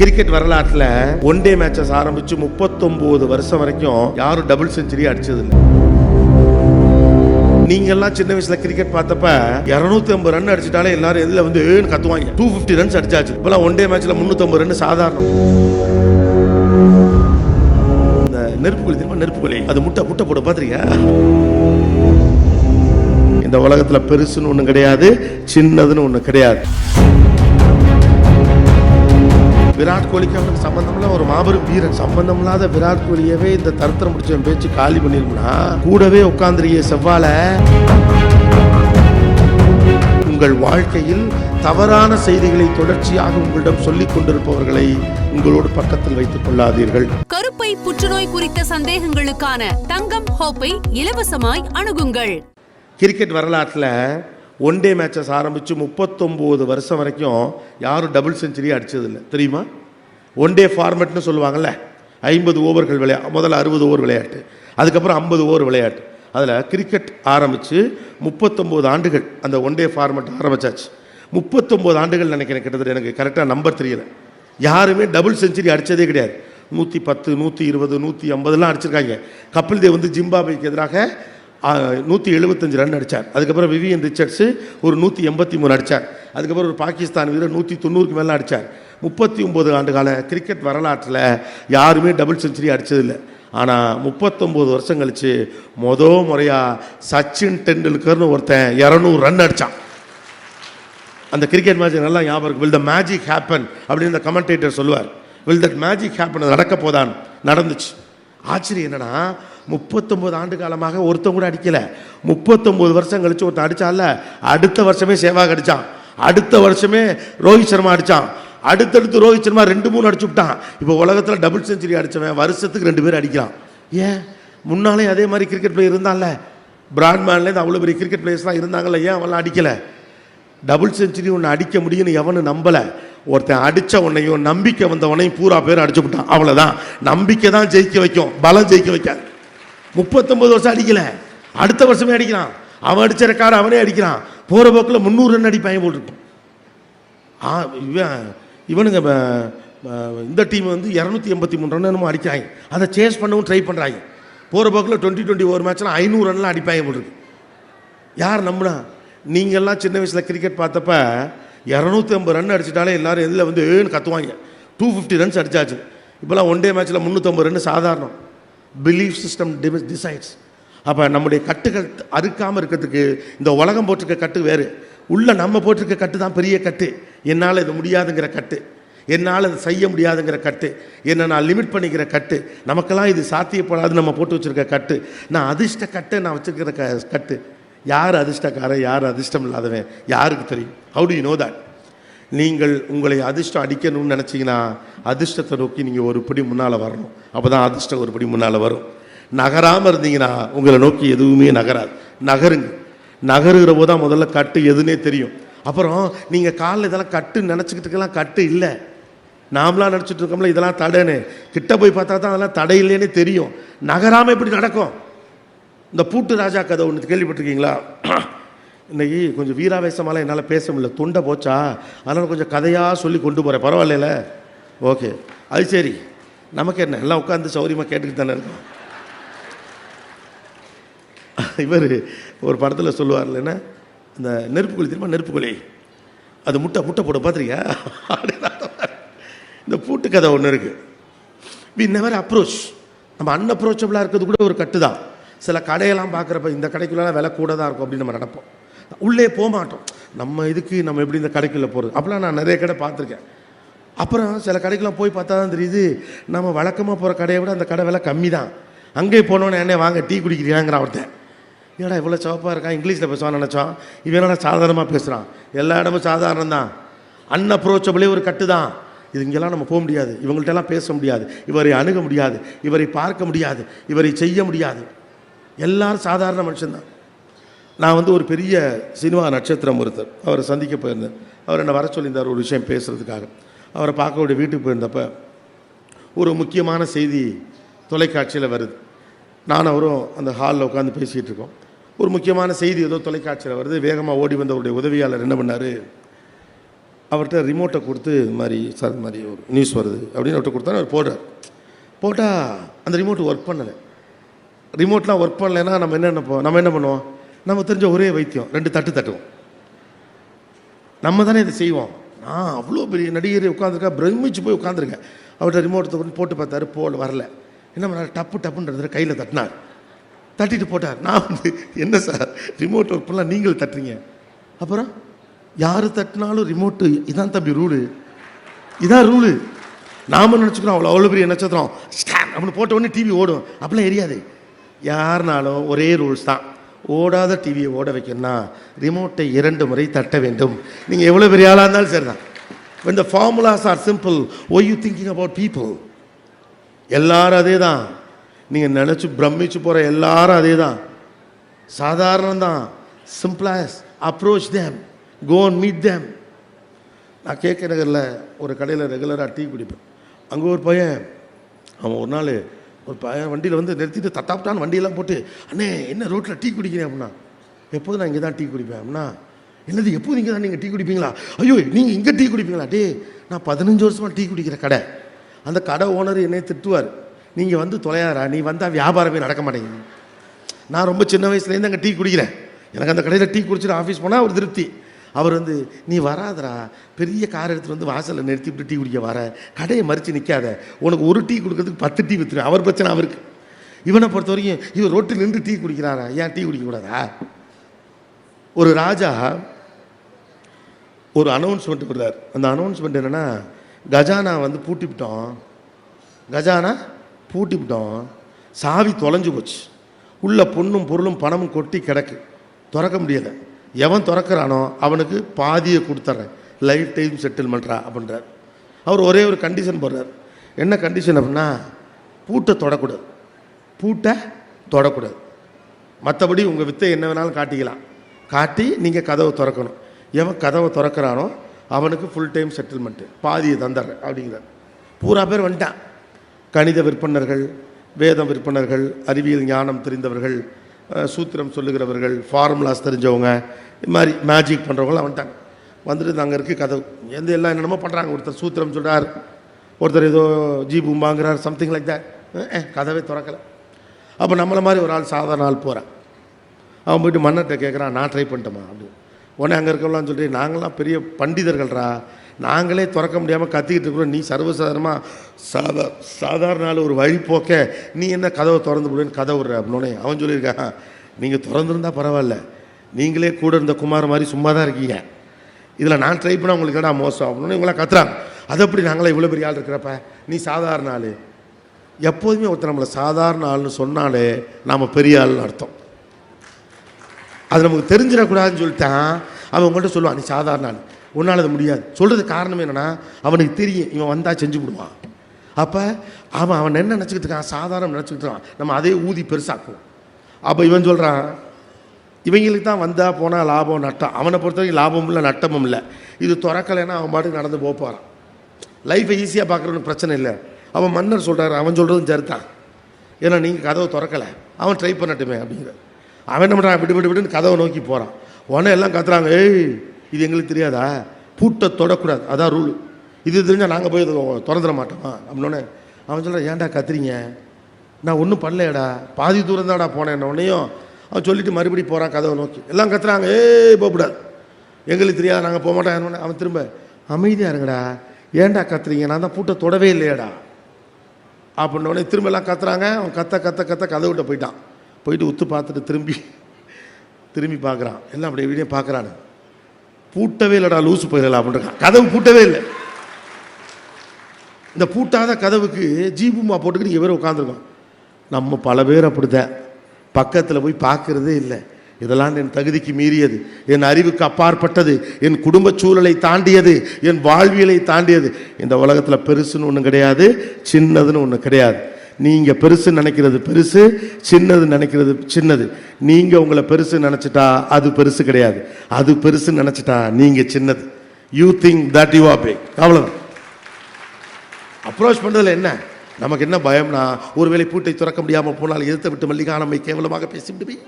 Cricket வரலாற்றில் one day matches ஆரம்பிச்சு 39 வருஷம் வரைக்கும் யாரும் டபுள் செஞ்சுரி அடிச்சது நீங்கெல்லாம் சின்ன வயசுல கிரிக்கெட் பார்த்தப்ப 250 ஐம்பது ரன் அடிச்சிட்டாலே எல்லாரும் எதுல வந்து கத்துவாங்க. டூ பிப்டி ரன்ஸ் அடிச்சாச்சு. இப்பெல்லாம் ஒன் டே மேட்ச்ல 350 ரன் சாதாரணம். இந்த நெருப்பு குழி தெரியுமா? நெருப்பு குழி. அது முட்டை முட்டை போட பாத்திரியா இந்த உலகத்துல பெருசுன்னு ஒண்ணு கிடையாது சின்னதுன்னு ஒண்ணு கிடையாது. விராட் கோலிக்கு அவனுக்கு சம்பந்தம்ல ஒரு மாபெரும் வீரன். சம்பந்தம் இல்லாத விராட் கோலியவே இந்த தருத்திரம் முடிச்ச பேச்சு காலி பண்ணிருந்தா கூடவே உட்கார்ந்துருக்கிய செவ்வால உங்கள் வாழ்க்கையில் தவறான செய்திகளை தொடர்ச்சியாக உங்களிடம் சொல்லிக் கொண்டிருப்பவர்களை உங்களோடு பக்கத்தில் வைத்துக் கொள்ளாதீர்கள். கருப்பை புற்றுநோய் குறித்த சந்தேகங்களுக்கான தங்கம் ஹோப்பை இலவசமாய் அணுகுங்கள். கிரிக்கெட் வரலாற்றில் ஒன் டே மேட்சஸ் ஆரம்பித்து முப்பத்தொம்போது வருஷம் வரைக்கும் யாரும் டபுள் செஞ்சுரி அடித்ததில்லை தெரியுமா? ஒன் டே ஃபார்மெட்னு சொல்லுவாங்கல்ல. ஐம்பது ஓவர்கள் விளையா முதல்ல அறுபது ஓவர் விளையாட்டு அதுக்கப்புறம் ஐம்பது ஓவர் விளையாட்டு. அதில் கிரிக்கெட் ஆரம்பித்து முப்பத்தொம்போது ஆண்டுகள் அந்த ஒன் டே ஃபார்மெட் ஆரம்பிச்சாச்சு. முப்பத்தொம்போது ஆண்டுகள் நினைக்கிறேன் கிட்டத்தட்ட எனக்கு கரெக்டாக நம்பர் தெரியல. யாருமே டபுள் செஞ்சுரி அடித்ததே கிடையாது. நூற்றி பத்து நூற்றி இருபது நூற்றி ஐம்பதுலாம் அடிச்சிருக்காங்க. கபில் தேவ் வந்து ஜிம்பாபேக்கு எதிராக நூற்றி எழுபத்தஞ்சு ரன் அடித்தார் அதுக்கப்புறம் விவியன் ரிச்சர்ட்ஸு ஒரு நூற்றி எண்பத்தி மூணு அடித்தார் அதுக்கப்புறம் ஒரு பாகிஸ்தான் வீரர் நூற்றி தொண்ணூறுக்கு மேலே அடித்தார் முப்பத்தி ஒம்பது ஆண்டு கால கிரிக்கெட் வரலாற்றில் யாருமே டபுள் செஞ்சுரி அடித்ததில்லை ஆனால் முப்பத்தொம்போது வருஷம் கழிச்சு மொத முறையாக சச்சின் டெண்டுல்கர்னு ஒருத்தன் இரநூறு ரன் அடித்தான் அந்த கிரிக்கெட் மேட்ச் நல்லா ஞாபகம் இருக்கு. வில் த மேஜிக் ஹேப்பன் அப்படின்னு இந்த கமெண்டேட்டர் சொல்லுவார். வில் தட் மேஜிக் ஹேப்பன் நடக்க போதான் நடந்துச்சு. ஆச்சரியம் என்னன்னா முப்பத்தொம்போது ஆண்டு காலமாக ஒருத்தன் கூட அடிக்கல. முப்பத்தொம்போது வருஷம் கழிச்சு ஒருத்தன் அடித்தால அடுத்த வருஷமே சேவாக் அடிச்சான். அடுத்த வருஷமே ரோஹித் சர்மா அடிச்சான். அடுத்தடுத்து ரோஹித் சர்மா ரெண்டு மூணு அடிச்சு விட்டான். இப்போ உலகத்தில் டபுள் செஞ்சுரி அடித்தவன் வருஷத்துக்கு ரெண்டு பேர் அடிக்கிறான். ஏன்? முன்னாலே அதே மாதிரி கிரிக்கெட் பிளேயர் இருந்தான்ல. பிராட்மேன்லேருந்து அவ்வளோ பெரிய கிரிக்கெட் பிளேயர்ஸ்லாம் இருந்தாங்கல்ல ஏன் அவெல்லாம் அடிக்கலை? டபுள் செஞ்சுரி ஒன்று அடிக்க முடியும்னு எவனும் நம்பலை. ஒருத்தன் அடித்த உன்னையும் நம்பிக்கை வந்தவனையும் பூரா பேர் அடிச்சு விட்டான். அவ்வளோதான் நம்பிக்கை தான் ஜெயிக்க வைக்கும். பலம் ஜெயிக்க வைக்காது. முப்பத்தொம்பது வருஷம் அடிக்கலை. அடுத்த வருஷமே அடிக்கிறான். அவன் அடித்த ரெக்கார்டு அவனே அடிக்கிறான். போகிற போக்கில் முந்நூறு ரன் அடி பையன் போட்டிருக்கும் ஆ இவன் இவனுங்க இந்த டீம் வந்து இரநூத்தி எண்பத்தி மூணு ரன் என்னமோ அடிக்கிறாங்க. அதை சேஸ் பண்ணவும் ட்ரை பண்ணுறாங்க போகிற போக்கில் டுவெண்ட்டி டுவெண்ட்டி ஒரு மேட்ச்லாம் ஐநூறு ரன்லாம் அடிப்பாங்க போட்டிருக்கு யார் நம்புனா? நீங்கள்லாம் சின்ன வயசில் கிரிக்கெட் பார்த்தப்ப இரநூத்தி ஐம்பது ரன் அடிச்சிட்டாலே எல்லாரும் எதில் வந்து ஏன்னு கத்துவாங்க. டூ ஃபிஃப்டி ரன்ஸ் அடித்தாச்சு இப்போலாம் ஒன் டே மேட்ச்சில் முந்நூற்றம்பது ரன் சாதாரணம். பிலீஃப் சிஸ்டம் டிசைட்ஸ் அப்போ நம்முடைய கட்டுகள் அறுக்காமல் இருக்கிறதுக்கு இந்த உலகம் போட்டிருக்க கட்டு வேறு. உள்ளே நம்ம போட்டிருக்க கட்டு தான் பெரிய கட்டு. என்னால் இது முடியாதுங்கிற கட்டு. என்னால் இது செய்ய முடியாதுங்கிற கட்டு. என்னை நான் லிமிட் பண்ணிக்கிற கட்டு. நமக்கெல்லாம் இது சாத்தியப்படாது நம்ம போட்டு வச்சுருக்க கட்டு. நான் அதிர்ஷ்ட கட்டை நான் வச்சிருக்கிற க கட்டு. யார் அதிர்ஷ்டக்காரன் யார் அதிர்ஷ்டம் இல்லாதவன் யாருக்கு தெரியும்? How do you know that நீங்கள் உங்களை அதிர்ஷ்டம் அடிக்கணும்னு நினச்சிங்கன்னா அதிர்ஷ்டத்தை நோக்கி நீங்கள் ஒரு படி முன்னால் வரணும். அப்போ தான் அதிர்ஷ்டம் ஒரு படி முன்னால் வரும். நகராமல் இருந்தீங்கன்னா உங்களை நோக்கி எதுவுமே நகராது. நகருங்க. நகருகிற போது தான் முதல்ல கட்டு எதுனே தெரியும். அப்புறம் நீங்கள் காலில் இதெல்லாம் கட்டு நினச்சிக்கிட்டுக்கெல்லாம் கட்டு இல்லை. நாமளாம் நினச்சிட்டு இருக்கோம்ல இதெல்லாம் தடைன்னு. கிட்ட போய் பார்த்தா தான் அதெல்லாம் தடை இல்லைன்னு தெரியும். நகராமல் எப்படி நடக்கும்? இந்த பூட்டு ராஜா கதை ஒன்று கேள்விப்பட்டிருக்கீங்களா? இன்றைக்கி கொஞ்சம் வீராவேசமாலாம் என்னால் பேச முடியல. தொண்டை போச்சா? அதனால் கொஞ்சம் கதையாக சொல்லி கொண்டு போகிறேன் பரவாயில்ல ஓகே. அது சரி. நமக்கு என்ன? எல்லாம் உட்காந்து சௌரியமாக கேட்டுக்கிட்டு தானே இருக்கோம். இவர் ஒரு படத்தில் சொல்லுவார் இல்லைன்னா இந்த நெருப்பு குழி தெரியுமா? நெருப்பு குழி. அது முட்டை முட்டை போட பார்த்துருக்கியா? இந்த பூட்டு கதை ஒன்று இருக்குது வி நெவர் அப்ரோச் நம்ம அன்அப்ரோச்சபிளாக இருக்கிறது கூட ஒரு கட்டு தான் சில கடையெல்லாம் பார்க்குறப்ப இந்த கடைக்குள்ளலாம் விலை கூட தான் இருக்கும் அப்படின்னு நம்ம நடப்போம் உள்ளே போக மாட்டோம் நம்ம இதுக்கு நம்ம எப்படி இந்த கடைக்குள்ளே போகிறது அப்போலாம் நான் நிறைய கடை பார்த்துருக்கேன். அப்புறம் சில கடைக்கெலாம் போய் பார்த்தா தான் தெரியுது நம்ம வழக்கமாக போகிற கடையை விட அந்த கடை விலை கம்மி தான் அங்கே போனோன்னே என்ன வாங்க டீ குடிக்கிறியாங்கிற ஒருத்தன் ஏடா இவ்வளோ சிவப்பாக இருக்கான் இங்கிலீஷில் பேசுவான்னு நினச்சோம் இவன் என்னடா சாதாரணமாக பேசுகிறான் எல்லா இடமும் சாதாரணம் தான் அன்அப்ரோச்சபிளே ஒரு கட்டு தான் இது இங்கெல்லாம் நம்ம போக முடியாது. இவங்கள்ட்டெல்லாம் பேச முடியாது. இவரை அணுக முடியாது. இவரை பார்க்க முடியாது. இவரை செய்ய முடியாது. எல்லாரும் சாதாரண மனுஷன்தான். நான் வந்து ஒரு பெரிய சினிமா நட்சத்திரம் ஒருத்தர். அவரை சந்திக்க போயிருந்தேன். அவர் என்னை வர சொல்லியிருந்தார் ஒரு விஷயம் பேசுகிறதுக்காக அவரை பார்க்க வேண்டிய வீட்டுக்கு போயிருந்தப்போ ஒரு முக்கியமான செய்தி தொலைக்காட்சியில் வருது. நான் அவரும் அந்த ஹாலில் உட்காந்து பேசிகிட்டு இருக்கோம். ஒரு முக்கியமான செய்தி ஏதோ தொலைக்காட்சியில் வருது. வேகமாக ஓடி வந்தவருடைய உதவியாளர் என்ன பண்ணார்? அவர்கிட்ட ரிமோட்டை கொடுத்து இது மாதிரி சார் இந்த மாதிரி ஒரு நியூஸ் வருது. அப்படின்னு அவர்கிட்ட கொடுத்தா அவர் போடுறார். போட்டால் அந்த ரிமோட் ஒர்க் பண்ணலை. ரிமோட்லாம் ஒர்க் பண்ணலைன்னா நம்ம என்ன நினைப்போம் நம்ம என்ன பண்ணுவோம்? நம்ம தெரிஞ்ச ஒரே வைத்தியம் ரெண்டு தட்டு தட்டுவோம். நம்ம தானே இதை செய்வோம். நான் அவ்வளோ பெரிய நடிகர் உட்காந்துருக்கா பிரமிச்சு போய் உட்காந்துருக்கேன் அவர்கிட்ட ரிமோட் போட்டு பார்த்தாரு போல் வரல. என்ன பண்ணார்? டப்பு டப்புன்றது கையில் தட்டினார். தட்டிட்டு போட்டார். நான் வந்து என்ன சார்? ரிமோட் ஒர்க் பண்ணலாம் நீங்கள் தட்டுறீங்க. அப்புறம் யார் தட்டினாலும் ரிமோட்டு இதான் தம்பி ரூலு இதான் ரூலு நாம நினச்சிக்கிறோம் அவ்வளோ அவ்வளோ பெரிய நட்சத்திரம். ஸ்கேன் அப்படின்னு போட்ட உடனே டிவி ஓடும். அப்படிலாம் எரியாது. யாருனாலும் ஒரே ரூல்ஸ் தான். ஓடாத டிவியை ஓட வைக்கணும்னா ரிமோட்டை இரண்டு முறை தட்ட வேண்டும். நீங்கள் எவ்வளோ பெரிய ஆளாக இருந்தாலும் சரி தான் இந்த formulas are simple simple you thinking thinking people people? எல்லாரும் அதே தான் நீங்கள் நினச்சி பிரமிச்சு போகிற எல்லாரும் அதே தான் சாதாரணம் தான் simple as approach them go and meet them நான் கேட்க நகரில் ஒரு கடையில் ரெகுலராக டீ குடிப்பேன். அங்கே ஒரு பையன் அவன் ஒரு நாள் ஒரு பையன் வண்டியில் வந்து நிறுத்திட்டு தட்டாப்டான்னு வண்டியெல்லாம் போட்டு அண்ணே என்ன ரோட்டில் டீ குடிக்கிறேன் அப்படின்னா எப்போதும் நான் இங்கே தான் டீ குடிப்பேன். அப்படின்னா என்னது எப்போது இங்கே தான் நீங்கள் டீ குடிப்பீங்களா? ஐயோ நீங்கள் இங்கே டீ குடிப்பீங்களா? டே நான் பதினஞ்சு வருஷமாக டீ குடிக்கிற கடை. அந்த கடை ஓனர் என்னை திட்டுவார். நீங்கள் வந்து தொலையாரா? நீ வந்தால் வியாபாரமே நடக்க மாட்டேங்குது. நான் ரொம்ப சின்ன வயசுலேருந்து அங்கே டீ குடிக்கிறேன். எனக்கு அந்த கடையில் டீ குடிச்சிட்டு ஆஃபீஸ் போனால் ஒரு திருப்தி. அவர் வந்து நீ வராதரா பெரிய கார் எடுத்துகிட்டு வந்து வாசலில் நிறுத்தி விட்டு டீ குடிக்க வர. கடையை மறித்து நிற்காத உனக்கு ஒரு டீ கொடுக்கறதுக்கு பத்து டீ விற்றுருவேன் அவர் பிரச்சனை அவருக்கு. இவனை பொறுத்த வரைக்கும் இவர் ரோட்டில் நின்று டீ குடிக்கிறாரா? ஏன் டீ குடிக்கக்கூடாதா? ஒரு ராஜா ஒரு அனௌன்ஸ்மெண்ட் கொடுத்தார் அந்த அனௌன்ஸ்மெண்ட் என்னென்னா கஜானா வந்து பூட்டிவிட்டோம் கஜானா பூட்டிவிட்டோம் சாவி தொலைஞ்சு போச்சு. உள்ள பொண்ணும் பொருளும் பணமும் கொட்டி கிடக்கு. திறக்க முடியலை. எவன் திறக்கிறானோ அவனுக்கு பாதியை கொடுத்துட்றேன் லைஃப் டைம் செட்டில்மெண்ட்ரா அப்படின்றார். அவர் ஒரே ஒரு கண்டிஷன் போடுறார். என்ன கண்டிஷன் அப்படின்னா பூட்டை தொடக்கூடாது. பூட்டை தொடக்கூடாது. மற்றபடி உங்கள் வித்தை என்ன வேணாலும் காட்டிக்கலாம். காட்டி நீங்கள் கதவை திறக்கணும். எவன் கதவை திறக்கிறானோ அவனுக்கு ஃபுல் டைம் செட்டில்மெண்ட்டு பாதியை தந்துடுறேன் அப்படிங்கிறார். பூரா பேர் வந்துட்டான். கணித விற்பனர்கள் வேதம் விற்பனர்கள் அறிவியல் ஞானம் தெரிந்தவர்கள் சூத்திரம் சொல்லுகிறவர்கள் ஃபார்முலாஸ் தெரிஞ்சவங்க இது மாதிரி மேஜிக் பண்ணுறவங்களாம் வந்துட்டாங்க. வந்துட்டு அங்கே இருக்குது கதவு. எந்த எல்லாம் என்னென்னமோ பண்ணுறாங்க ஒருத்தர் சூத்திரம் சொல்கிறார் ஒருத்தர் ஏதோ ஜீபும்பாங்கிறார் சம்திங் லைக் தட் கதவே திறக்கலை. அப்போ நம்மளை மாதிரி ஒரு ஆள் சாதாரண ஆள் போகிறான் அவன் போயிட்டு மன்னர்கிட்ட கேட்குறான் நான் ட்ரை பண்ணிட்டோமா அப்படின்னு. உடனே அங்கே இருக்கவங்களாம் சொல்லி நாங்களாம் பெரிய பண்டிதர்கள்ரா. நாங்களே திறக்க முடியாமல் கத்திக்கிட்டு இருக்கிறோம். நீ சர்வசாதாரணமாக சாதா சாதாரண ஆள் ஒரு வழிபோக்க நீ என்ன கதவை திறந்து விடுன்னு கதை விடுற அப்படின்னே அவன் சொல்லியிருக்கான் நீங்கள் திறந்துருந்தா பரவாயில்ல. நீங்களே கூட இருந்த குமார் மாதிரி சும்மா தான் இருக்கீங்க. இதில் நான் ட்ரை பண்ணால் உங்களுக்கு என்னடா மோசம் அப்படின்னு இவங்களாம் கத்துறாங்க. அது எப்படி நாங்களே இவ்வளோ பெரிய ஆள் இருக்கிறப்ப? நீ சாதாரண ஆள். எப்போதுமே ஒருத்தர் நம்மளை சாதாரண ஆள்னு சொன்னாலே நாம் பெரிய ஆள்னு அர்த்தம். அது நமக்கு தெரிஞ்சிடக்கூடாதுன்னு சொல்லிட்டான். அவன் உங்கள்கிட்ட சொல்லுவான் நீ சாதாரண ஆள். உன்னால் அது முடியாது. சொல்கிறது காரணம் என்னென்னா அவனுக்கு தெரியும் இவன் வந்தால் செஞ்சு விடுவான். அப்போ அவன் அவன் என்ன நினச்சிக்கிட்டு இருக்கான்? சாதாரணம் நினச்சிக்கிட்டு இருக்கான். நம்ம அதே ஊதி பெருசாக்குவோம். அப்போ இவன் சொல்கிறான் இவங்களுக்கு தான் வந்தால் போனால் லாபம் நட்டம். அவனை பொறுத்த வரைக்கும் லாபமும் இல்லை நட்டமும் இல்லை. இது திறக்கலைன்னா அவன் பாட்டுக்கு நடந்து போக போகிறான் லைஃப்பை ஈஸியாக பார்க்குறவனுக்கு பிரச்சனை இல்லை. அவன் மன்னர் சொல்கிறாரு அவன் சொல்கிறதும் சரிதான். ஏன்னா நீங்கள் கதவை திறக்கலை. அவன் ட்ரை பண்ணட்டுமே அப்படிங்கிற அவன் என்ன பண்ணுறான் விடு விடு விடுன்னு கதவை நோக்கி போகிறான் உடனே எல்லாம் கத்துறாங்க ஏய் இது எங்களுக்கு தெரியாதா? பூட்டை தொடக்கூடாது. அதான் ரூல் இது தெரிஞ்சால் நாங்கள் போய் திறந்துட மாட்டோமா? அப்படின்னோடனே அவன் சொல்கிறான் ஏன்டா கத்துறீங்க? நான் ஒன்றும் பண்ணலையடா. பாதி தூரம் தான்டா போனேன். உடனேயும் அவன் சொல்லிட்டு மறுபடியும் போகிறான் கதவை நோக்கி. எல்லாம் கத்துறாங்க. ஏய் போகக்கூடாது எங்களுக்கு தெரியாது? நாங்கள் போக மாட்டோம். அவன் திரும்ப அமைதியாக இருங்கடா. ஏன்டா கத்துறீங்க? நான் தான் பூட்டை தொடவே இல்லையடா. அப்படின்ன உடனே திரும்ப எல்லாம் கத்துறாங்க. அவன் கத்த கத்த கத்த கதை விட்ட போயிட்டான். போயிட்டு உத்து பார்த்துட்டு திரும்பி திரும்பி பார்க்குறான். எல்லாம் அப்படியே வீடியோ பார்க்குறானு. பூட்டவே இல்லைடா லூசு போயிடலாம் அப்படின்ற கதவு பூட்டவே இல்லை. இந்த பூட்டாத கதவுக்கு ஜீபுமா போட்டுக்கிட்டு இங்கே வேறு உட்காந்துருக்கோம் நம்ம பல பேர் அப்படித்தான். பக்கத்தில் போய் பார்க்கறதே இல்லை. இதெல்லாம் என் தகுதிக்கு மீறியது. என் அறிவுக்கு அப்பாற்பட்டது. என் குடும்ப சூழலை தாண்டியது. என் வாழ்வியலை தாண்டியது. இந்த உலகத்தில் பெருசுன்னு ஒன்று கிடையாது சின்னதுன்னு ஒன்று கிடையாது. நீங்கள் பெருசு நினைக்கிறது பெருசு சின்னது நினைக்கிறது சின்னது. நீங்கள் உங்களை பெருசு நினச்சிட்டா அது பெருசு கிடையாது. அது பெருசு நினச்சிட்டா நீங்கள் சின்னது. You think that you are big அவ்வளோதான் அப்ரோச் பண்ணுறதுல என்ன? நமக்கு என்ன பயம்னா ஒருவேளை பூட்டை திறக்க முடியாமல் போனால் எதிர்த்து விட்டு மல்லிகா நம்மை கேவலமாக போய்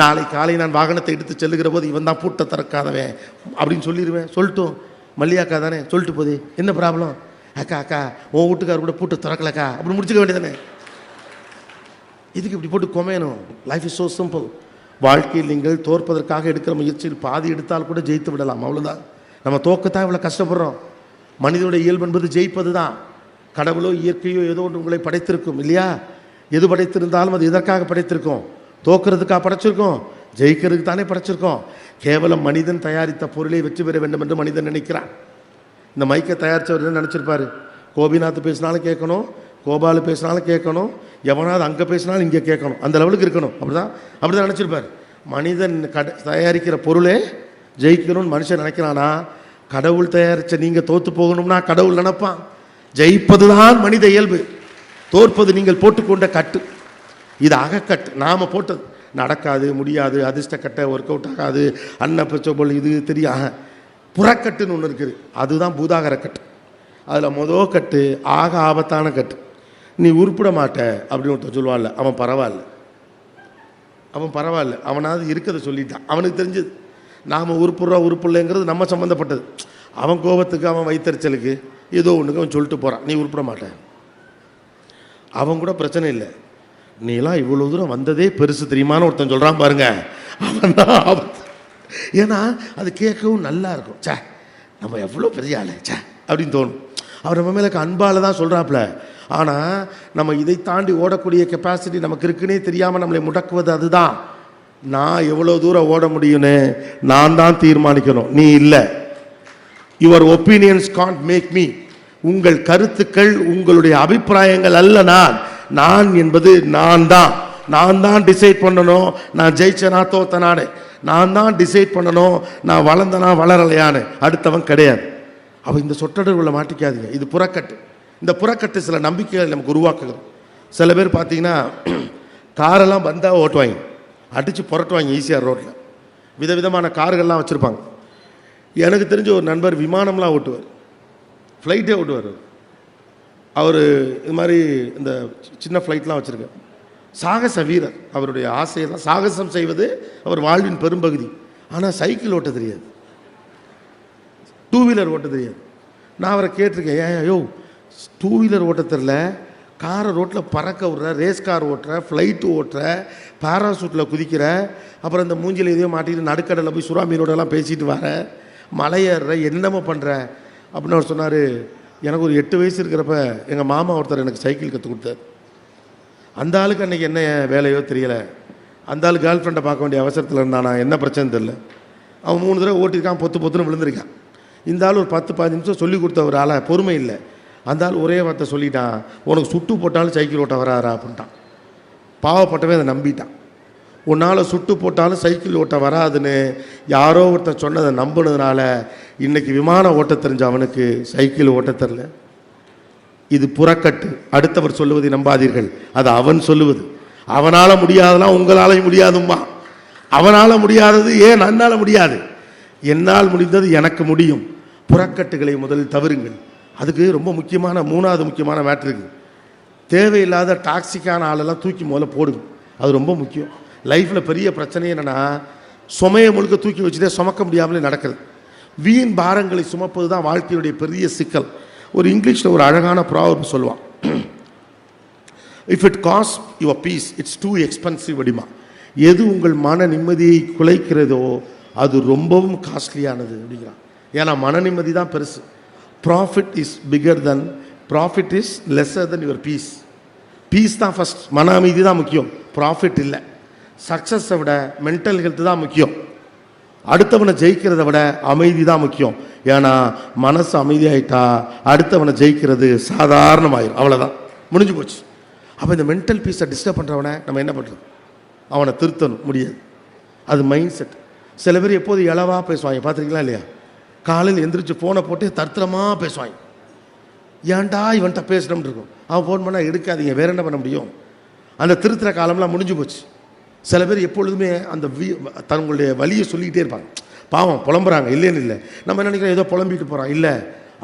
நாளை காலை நான் வாகனத்தை எடுத்து செல்லுகிற போது இவன் தான் பூட்டை திறக்காதவன். அப்படின்னு சொல்லிடுவேன். சொல்லட்டும். மல்லிகாக்கா தானே? சொல்லிட்டு போதே. என்ன ப்ராப்ளம் அக்கா அக்கா உன் வீட்டுக்கார் கூட போட்டு திறக்கலக்கா. அப்படி முடிச்சுக்க வேண்டியதானே இதுக்கு இப்படி போட்டு கொமையணும்? லைஃப் இஸ் ஸோ சிம்பிள் வாழ்க்கையில் நீங்கள் தோற்பதற்காக எடுக்கிற முயற்சியில் பாதி எடுத்தால் கூட ஜெயித்து விடலாம். அவ்வளோதான் நம்ம தோக்கத்தான் இவ்வளோ கஷ்டப்படுறோம். மனிதனுடைய இயல்பு என்பது ஜெயிப்பது தான் கடவுளோ இயற்கையோ ஏதோ ஒன்று உங்களை படைத்திருக்கும் இல்லையா? எது படைத்திருந்தாலும் அது எதற்காக படைத்திருக்கோம்? தோக்கிறதுக்காக படைச்சிருக்கோம். ஜெயிக்கிறதுக்கு தானே படைச்சிருக்கோம். கேவலம் மனிதன் தயாரித்த பொருளை வெற்றி பெற வேண்டும் என்று மனிதன் நினைக்கிறான். இந்த மைக்கை தயாரித்தவர் என்ன நினச்சிருப்பாரு? கோபிநாத் பேசினாலும் கேட்கணும் கோபால் பேசினாலும் கேட்கணும் எவனாவது அங்கே பேசினாலும் இங்கே கேட்கணும். அந்த லெவலுக்கு இருக்கணும். அப்படிதான் அப்படி தான் நினச்சிருப்பார். மனிதன் கட தயாரிக்கிற பொருளே ஜெயிக்கணும்னு மனுஷன் நினைக்கிறானா? கடவுள் தயாரித்த நீங்கள் தோற்று போகணும்னா கடவுள் நினப்பான். ஜெயிப்பது தான் மனித இயல்பு. தோற்பது நீங்கள் போட்டுக்கொண்ட கட்டு. இது அகக்கட்டு. நாம் போட்டது. நடக்காது முடியாது அதிர்ஷ்ட கட்டை ஒர்க் அவுட் ஆகாது அன்னப்பச்சோபல் இது தெரியும். புறக்கட்டுன்னு ஒன்று இருக்குது. அதுதான் பூதாகர கட்டு. அதில் மொதல் கட்டு ஆக ஆபத்தான கட்டு. நீ உருப்பிட மாட்ட அப்படின்னு ஒருத்தன் சொல்லுவான்ல அவன் பரவாயில்ல. அவன் பரவாயில்ல. அவனாவது இருக்கிறத சொல்லிட்டான். அவனுக்கு தெரிஞ்சது. நாம் உருப்புடுறா உருப்பில்லைங்கிறது நம்ம சம்மந்தப்பட்டது அவன் கோபத்துக்கு அவன் வைத்தறிச்சலுக்கு ஏதோ ஒன்றுக்கு அவன் சொல்லிட்டு போகிறான் நீ உருப்பிட மாட்டேன் அவன் கூட பிரச்சனை இல்லை. நீலாம் இவ்வளோ தூரம் வந்ததே பெருசு தெரியுமான்னு ஒருத்தன் சொல்கிறான் பாருங்க. அவன் தான் ஆபத்து. ஏன்னா அது கேட்கவும் நல்லா இருக்கும். ச்சே நம்ம எவ்வளோ பெரிய ஆளு ச்சே அப்படின்னு தோணும். அவர் நம்ம மேலே அன்பால் தான் சொல்கிறாப்புல ஆனால் நம்ம இதை தாண்டி ஓடக்கூடிய கெப்பாசிட்டி நமக்கு இருக்குன்னே தெரியாமல் நம்மளை முடக்குவது அதுதான். நான் எவ்வளோ தூரம் ஓட முடியும்னு நான் தான் தீர்மானிக்கணும். நீ இல்லை. Your opinions can't make me உங்கள் கருத்துக்கள் உங்களுடைய அபிப்பிராயங்கள் அல்ல நான். நான் என்பது நான் தான். நான் தான் டிசைட் பண்ணணும். நான் ஜெயிச்சனா தோத்தனானு. நான் தான் டிசைட் பண்ணணும். நான் வளர்ந்தனா வளரலையான்னு. அடுத்தவன் கிடையாது. அவ இந்த சொற்றொடர்களை மாட்டிக்காதீங்க. இது புறக்கட்டு. இந்த புறக்கட்டு சில நம்பிக்கைகள் நமக்கு உருவாக்குகிறோம் சில பேர் பார்த்தீங்கன்னா காரெல்லாம் வந்தால் ஓட்டுவாங்க. அடித்து புரட்டுவாங்க ஈஸியாக ரோட்டில் விதவிதமான கார்கள்லாம் வச்சுருப்பாங்க. எனக்கு தெரிஞ்ச ஒரு நண்பர் விமானம்லாம் ஓட்டுவார். ஃப்ளைட்டே ஓட்டுவார். அவர் இது மாதிரி இந்த சின்ன ஃப்ளைட்லாம் வச்சுருக்கேன் சாகச வீரர். அவருடைய ஆசையெல்லாம் சாகசம் செய்வது அவர் வாழ்வின் பெரும்பகுதி. ஆனால் சைக்கிள் ஓட்ட தெரியாது. டூ வீலர் ஓட்ட தெரியாது. நான் அவரை கேட்டிருக்கேன் ஏன் ஐயோ டூ வீலர் ஓட்ட தெரில. காரை ரோட்டில் பறக்க விட்ற ரேஸ் கார் ஓட்டுற ஃப்ளைட்டு ஓட்டுற பாராசூட்டில் குதிக்கிற அப்புறம் இந்த மூஞ்சில் எதையோ மாட்டிக்கிட்டு நடுக்கடலில் போய் சுறா மீனோடலாம் பேசிட்டு வர மலையேற என்னமோ பண்ணுற அப்படின்னு அவர் சொன்னார். எனக்கு ஒரு எட்டு வயசு இருக்கிறப்ப எங்கள் மாமா ஒருத்தர் எனக்கு சைக்கிள் கற்றுக் கொடுத்தார். அந்த ஆளுக்கு அன்றைக்கி என்ன வேலையோ தெரியலை. அந்த ஆள் கேர்ள் ஃப்ரெண்டை பார்க்க வேண்டிய அவசரத்தில் இருந்தானா? என்ன பிரச்சனை தெரில அவன் மூணு தடவை ஓட்டியிருக்கான் பொத்து பொத்துன்னு விழுந்திருக்கான். இந்த ஆள் ஒரு பத்து பதினஞ்சு நிமிஷம் சொல்லி கொடுத்த ஒரு ஆளை? பொறுமை இல்லை. அந்த ஆள் ஒரே வார்த்தை சொல்லிட்டான். உனக்கு சுட்டு போட்டாலும் சைக்கிள் ஓட்ட வராரா? அப்படின்ட்டான். பாவப்பட்டவே அதை நம்பிட்டான். உன்னால் சுட்டு போட்டாலும் சைக்கிள் ஓட்ட வராதுன்னு யாரோ ஒருத்தன் சொன்னதை நம்பினதுனால இன்றைக்கி விமானம் ஓட்ட தெரிஞ்ச அவனுக்கு சைக்கிள் ஓட்ட தெரில இது புறக்கட்டு. அடுத்தவர் சொல்லுவதை நம்பாதீர்கள். அது அவன் சொல்லுவது. அவனால் முடியாதெல்லாம் உங்களாலையும் முடியாதும்மா. அவனால் முடியாதது ஏன் நன்னால் முடியாது? என்னால் முடிந்தது எனக்கு முடியும். புறக்கட்டுகளை முதலில் தவறுங்கள். அதுக்கு ரொம்ப முக்கியமான மூணாவது முக்கியமான மேட்ரு இருக்குது தேவையில்லாத டாக்ஸிக்கான ஆளெல்லாம் தூக்கி முதல்ல போடுங்க. அது ரொம்ப முக்கியம். லைஃப்பில் பெரிய பிரச்சனை என்னென்னா சுமையை முழுக்க தூக்கி வச்சுட்டே சுமக்க முடியாமலே நடக்கிறது. வீண் பாரங்களை சுமப்பது தான் வாழ்க்கையுடைய பெரிய சிக்கல். ஒரு இங்கிலீஷில் ஒரு அழகான ப்ராப்ளம் சொல்லுவான். If it cost your peace it's too expensive அடிமா. எது உங்கள் மன நிம்மதியை குலைக்கிறதோ அது ரொம்பவும் காஸ்ட்லியானது அப்படிங்கிறான். ஏன்னா மன நிம்மதி தான் பெருசு. Profit is bigger than profit is lesser than your peace peace தான் ஃபஸ்ட் மன அமைதி தான் முக்கியம். ப்ராஃபிட் இல்லை. சக்ஸஸை விட மென்டல் ஹெல்த் தான் முக்கியம். அடுத்தவனை ஜெயிக்கிறத விட அமைதி தான் முக்கியம். ஏன்னா மனசு அமைதியாயிட்டா அடுத்தவனை ஜெயிக்கிறது சாதாரணமாயிரும். அவ்வளோதான் முடிஞ்சு போச்சு. அப்போ இந்த மென்டல் பீஸை டிஸ்டர்ப் பண்ணுறவனை நம்ம என்ன பண்ணுறது அவனை திருத்தணும். முடியாது. அது மைண்ட் செட் சில பேர் எப்போது இளவாக பேசுவாங்க. பார்த்துருக்கீங்களா இல்லையா? காலையில் எந்திரிச்சு ஃபோனை போட்டு தருத்திரமாக பேசுவாங்க. ஏன்டா இவன்கிட்ட பேசணும்னு இருக்கும். அவன் ஃபோன் பண்ணால் எடுக்காதீங்க. வேற என்ன பண்ண முடியும்? அந்த திருத்துற காலம்லாம் முடிஞ்சு போச்சு. சில பேர் எப்பொழுதுமே அந்த வி தங்களுடைய வழியை சொல்லிக்கிட்டே இருப்பாங்க. பாவம் புலம்புறாங்க. இல்லைன்னு இல்லை. நம்ம என்ன நினைக்கிறோம்? ஏதோ புலம்பிட்டு போகிறான் இல்லை.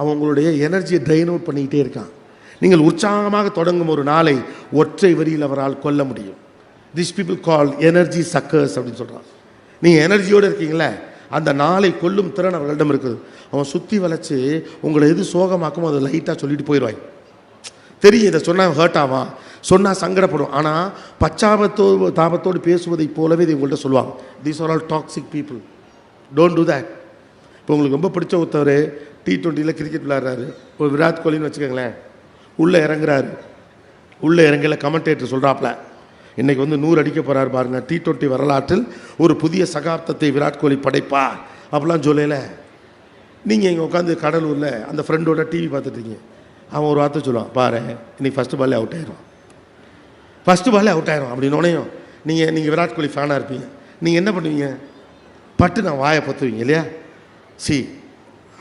அவன் உங்களுடைய எனர்ஜியை ட்ரைன் அவுட் பண்ணிக்கிட்டே இருக்கான். நீங்கள் உற்சாகமாக தொடங்கும் ஒரு நாளை ஒற்றை வரியில் அவரால் கொல்ல முடியும். This people call energy suckers அப்படின்னு சொல்கிறான் நீங்கள் எனர்ஜியோடு இருக்கீங்களே? அந்த நாளை கொல்லும் திறன் அவர்களிடம் இருக்குது. அவன் சுற்றி வளைச்சி உங்களை எது சோகமாக்குமோ அதை லைட்டாக சொல்லிட்டு போயிடுவாங்க தெரியும் இதை சொன்னால் ஹர்ட் ஆவான். சொன்னால் சங்கடப்படும். ஆனால் பச்சாபத்தோடு தாபத்தோடு பேசுவதைப் போலவே இதை உங்கள்கிட்ட சொல்லுவாங்க. These are all toxic people don't do that இப்போ உங்களுக்கு ரொம்ப பிடிச்ச ஒருத்தவர் டி டுவெண்ட்டியில் கிரிக்கெட் விளையாடுறாரு. ஒரு விராட் கோலின்னு வச்சுக்கோங்களேன். உள்ளே இறங்குறாரு. உள்ளே இறங்கல கமெண்டேட்டர் சொல்கிறாப்ல இன்னைக்கு வந்து நூறு அடிக்க போகிறார் பாருங்க. டி டுவெண்ட்டி வரலாற்றில் ஒரு புதிய சகாப்தத்தை விராட் கோலி படைப்பா அப்படிலாம் சொல்லல. நீங்கள் இங்கே உட்காந்து கடலூரில் அந்த ஃப்ரெண்டோட டிவி பார்த்துட்டீங்க அவன் ஒரு வார்த்தை சொல்லுவான். பாரு இன்றைக்கி ஃபஸ்ட்டு பால்லே அவுட் ஆயிடும் ஃபஸ்ட்டு பாலே அவுட் ஆயிரும். அப்படின்னோனையும் நீங்கள் நீங்கள் விராட் கோலி ஃபேனாக இருப்பீங்க. நீங்கள் என்ன பண்ணுவீங்க? பட்டு நான் வாயை பற்றுவீங்க இல்லையா? சி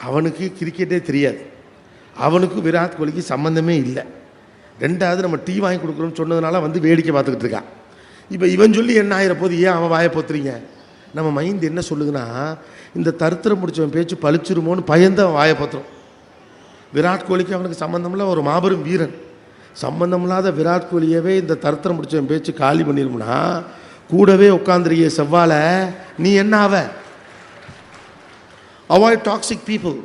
அவனுக்கு கிரிக்கெட்டே தெரியாது. அவனுக்கு விராட் கோலிக்கு சம்மந்தமே இல்லை. ரெண்டாவது நம்ம டீ வாங்கி கொடுக்குறோம்னு சொன்னதுனால வந்து வேடிக்கை பார்த்துக்கிட்டு இருக்கான். இப்போ இவன் சொல்லி என்ன ஆகிற போது ஏன் அவன் வாயை பொத்துறீங்க? நம்ம மைண்ட் என்ன சொல்லுதுன்னா இந்த தருத்திரம் முடிச்சவன் பேச்சு பழிச்சிருமோன்னு பயந்து அவன் வாயை பொத்துறோம் விராட் கோலிக்கு அவனுக்கு சம்மந்தமில்ல ஒரு மாபெரும் வீரன். சம்பந்தமில்லாத விராட் கோலியவே இந்த தரத்திரம் முடிச்சவன் பேச்சு காலி பண்ணிருமுனா கூடவே உட்காந்துருக்கிய செவ்வால நீ என்ன ஆவ? Avoid toxic people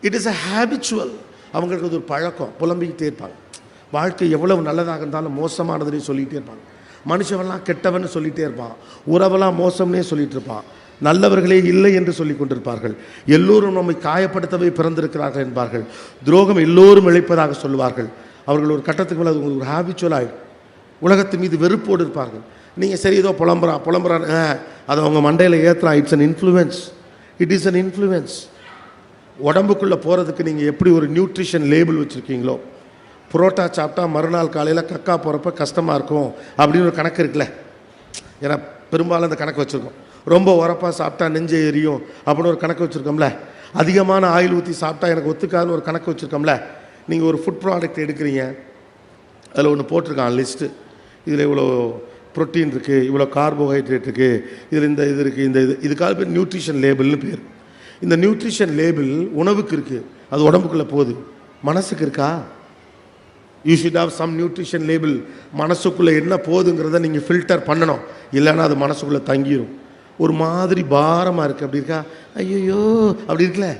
it is a habitual அவங்களுக்கு அது ஒரு பழக்கம். புலம்பிக்கிட்டே இருப்பாங்க. வாழ்க்கை எவ்வளவு நல்லதாக இருந்தாலும் மோசமானதுன்னு சொல்லிகிட்டே இருப்பாங்க. மனுஷவெல்லாம் கெட்டவன் சொல்லிகிட்டே இருப்பான். உறவெல்லாம் மோசம்னே சொல்லிகிட்டு இருப்பான். நல்லவர்களே இல்லை என்று சொல்லி கொண்டிருப்பார்கள். எல்லோரும் நம்மை காயப்படுத்தவே பிறந்திருக்கிறார்கள் என்பார்கள். துரோகம் எல்லோரும் இழைப்பதாக சொல்லுவார்கள். அவர்கள் ஒரு கட்டத்துக்கு மேலே அது உங்களுக்கு ஒரு ஹேபிச்சுவல் ஆகிடும் உலகத்து மீது வெறுப்போடு இருப்பார்கள். நீங்கள் சரி ஏதோ புலம்புறா புலம்புறான் அதை அவங்க மண்டையில் ஏற்றுறான் it's an influence it is an influence உடம்புக்குள்ளே போகிறதுக்கு நீங்கள் எப்படி ஒரு நியூட்ரிஷன் லேபிள் வச்சுருக்கீங்களோ புரோட்டா சாப்பிட்டா மறுநாள் காலையில் கக்கா போகிறப்ப கஷ்டமாக இருக்கும் அப்படின்னு ஒரு கணக்கு இருக்குல்ல. ஏன்னா பெரும்பாலும் அந்த கணக்கு வச்சுருக்கோம். ரொம்ப உரப்பாக சாப்பிட்டா நெஞ்சு எரியும் அப்படின்னு ஒரு கணக்கு வச்சுருக்கோம்ல. அதிகமான ஆயில் ஊற்றி சாப்பிட்டா எனக்கு ஒத்துக்காதுன்னு ஒரு கணக்கு வச்சுருக்கோம்ல. நீங்கள் ஒரு ஃபுட் ப்ராடக்ட் எடுக்கிறீங்க. அதில் ஒன்று போட்டிருக்கான் லிஸ்ட்டு இதில் இவ்வளோ புரோட்டீன் இருக்குது இவ்வளோ கார்போஹைட்ரேட் இருக்குது இதில் இந்த இது இருக்குது இந்த இது. இதுக்காக பேர் நியூட்ரிஷன் லேபிள்னு பேர். இந்த நியூட்ரிஷன் லேபிள் உணவுக்கு இருக்குது அது உடம்புக்குள்ளே போகுது. மனசுக்கு இருக்கா? You should have some nutrition label மனசுக்குள்ளே என்ன போகுதுங்கிறத நீங்கள் ஃபில்டர் பண்ணணும். இல்லைன்னா அது மனசுக்குள்ளே தங்கிடும் ஒரு மாதிரி பாரமாக இருக்குது அப்படி இருக்கா? ஐயோ அப்படி இருக்குல்ல.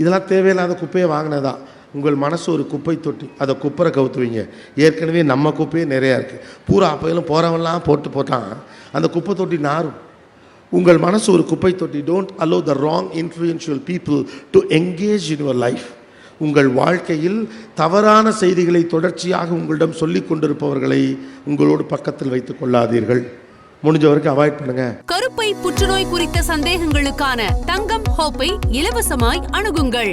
இதெல்லாம் தேவையில்லாத குப்பையை வாங்கினதான் உங்கள் மனசு ஒரு குப்பை தொட்டி. அதை குப்பரை கவுத்துவீங்க. ஏற்கனவே நம்ம குப்பையே நிறையா இருக்குது பூரா அப்பையிலும் போகிறவன்லாம் போட்டு போட்டான். அந்த குப்பை தொட்டி நாரும். உங்கள் மனசு ஒரு குப்பை தொட்டி. Don't allow the wrong influential people to engage in your life உங்கள் வாழ்க்கையில் தவறான செய்திகளை தொடர்ச்சியாக உங்களிடம் சொல்லிக் கொண்டிருப்பவர்களை உங்களோடு பக்கத்தில் வைத்துக் கொள்ளாதீர்கள். முடிஞ்ச வரைக்கும் அவாய்ட் பண்ணுங்க. கருப்பை புற்றுநோய் குறித்த சந்தேகங்களுக்கான தங்கம் ஹோப்பை இலவசமாய் அணுகுங்கள்.